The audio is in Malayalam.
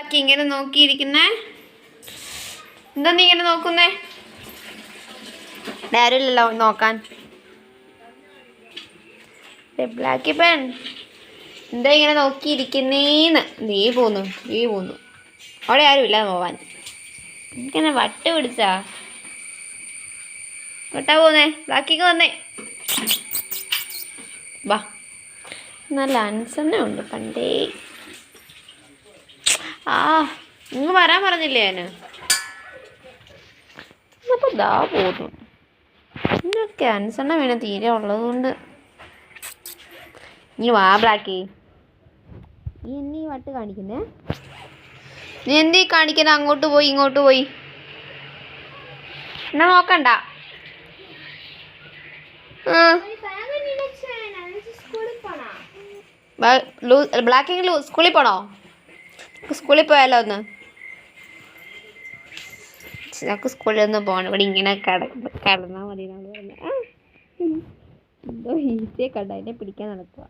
ബ്ലാക്കി ഇങ്ങനെ നോക്കിയിരിക്കുന്നേ? എന്താ നീ ഇങ്ങനെ നോക്കുന്നേ? ആരുമില്ലല്ലോ നോക്കാൻ. ബ്ലാക്കി പെൺ എന്താ ഇങ്ങനെ നോക്കിയിരിക്കുന്നേന്ന്? നീ പോന്നു നീ പോന്നു. അവിടെ ആരും ഇല്ല പോവാൻ. എനിക്കെന്നെ വട്ട് പിടിച്ചാ? വട്ടാ പോന്നേ ബ്ലാക്കിക്ക് വന്നേ. വാ നല്ല അൻസന്നെ ഉണ്ട് പണ്ടേ. ആ നിങ്ങൾ വരാൻ പറഞ്ഞില്ലേ ഞാൻ അപ്പൊ ദാ പോകുന്നു പിന്നെ ക്യാൻസറിനെ വീണ തീരെ ഉള്ളത് കൊണ്ട്. നീ വാ ബ്ലാക്കി. നീ എന്നീ വട്ട് കാണിക്കുന്നേ? നീ എന്തീ കാണിക്കുന്ന? അങ്ങോട്ട് പോയി ഇങ്ങോട്ട് പോയി. എന്നാ നോക്കണ്ട. ആ. ബ്ലാക്കിങ്ങിൽ സ്കൂളിൽ പോണോ? സ്കൂളിൽ പോയാലോ ഒന്ന്? ഞങ്ങൾക്ക് സ്കൂളിൽ ഒന്ന് പോകണം ഇവിടെ ഇങ്ങനെ കട കടന്നാൽ മതി എന്നാണ് പറഞ്ഞത്. എന്തോ ഈസിയെ കണ്ട. അതിനെ പിടിക്കാൻ നടക്കുക